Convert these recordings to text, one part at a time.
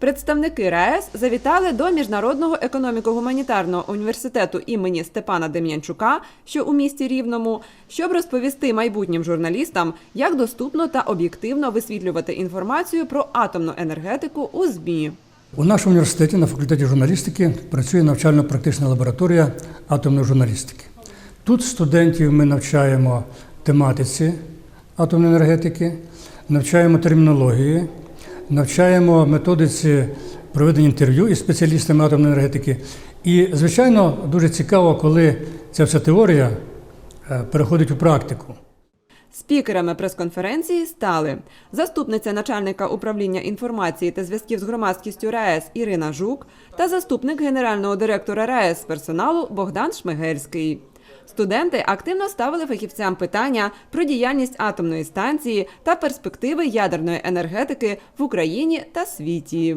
Представники РаЕС завітали до Міжнародного економіко-гуманітарного університету імені Степана Дем'янчука, що у місті Рівному, щоб розповісти майбутнім журналістам, як доступно та об'єктивно висвітлювати інформацію про атомну енергетику у ЗМІ. У нашому університеті на факультеті журналістики працює навчально-практична лабораторія атомної журналістики. Тут студентів ми навчаємо тематиці атомної енергетики, навчаємо термінології, навчаємо методиці проведення інтерв'ю із спеціалістами атомної енергетики. І, звичайно, дуже цікаво, коли ця вся теорія е, переходить у практику. Спікерами прес-конференції стали заступниця начальника управління інформації та зв'язків з громадськістю РаЕС Ірина Жук та заступник генерального директора РаЕС з персоналу Богдан Шмигельський. Студенти активно ставили фахівцям питання про діяльність атомної станції та перспективи ядерної енергетики в Україні та світі.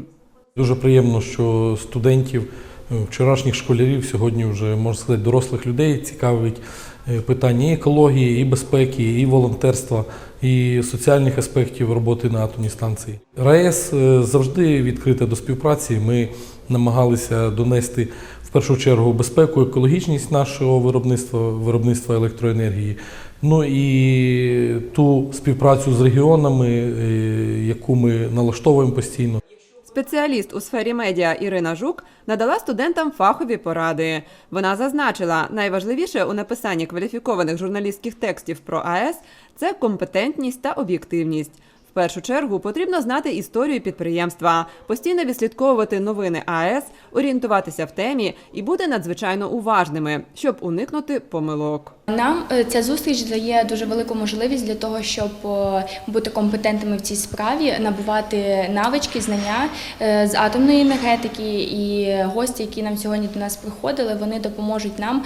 Дуже приємно, що студентів, е, вчорашніх школярів, сьогодні вже можна сказати, дорослих людей цікавить е, питання і екології, і безпеки, і волонтерства, і соціальних аспектів роботи на атомній станції. РаЕС е, завжди відкрита до співпраці. Ми намагалися донести першу чергу безпеку, екологічність нашого виробництва, виробництва електроенергії. Ну і ту співпрацю з регіонами, е, яку ми налаштовуємо постійно. Спеціаліст у сфері медіа Ірина Жук надала студентам фахові поради. Вона зазначила, найважливіше у написанні кваліфікованих журналістських текстів про АЕС це компетентність та об'єктивність. В першу чергу потрібно знати історію підприємства, постійно відслідковувати новини АЕС, орієнтуватися в темі і бути надзвичайно уважними, щоб уникнути помилок. Нам е, ця зустріч дає дуже велику можливість для того, щоб е, бути компетентними в цій справі, набувати навички, знання е, з атомної енергетики. І гості, які нам сьогодні до нас приходили, вони допоможуть нам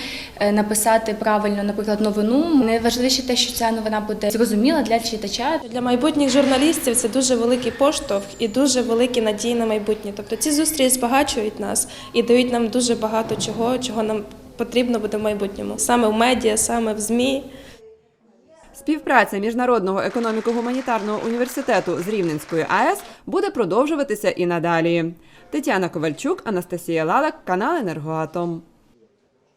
написати правильно, наприклад, новину. Найважливіше те, що ця новина буде зрозуміла для читача. Для майбутніх журналістів це дуже великий поштовх і дуже великі надії на майбутнє. Тобто ці зустрічі збагачують нас і дають нам дуже багато чого, чого нам потрібно буде в майбутньому, саме в медіа, саме в ЗМІ. Співпраця Міжнародного економіко-гуманітарного університету з Рівненською АЕС буде продовжуватися і надалі. Тетяна Ковальчук, Анастасія Лалак, канал Енергоатом.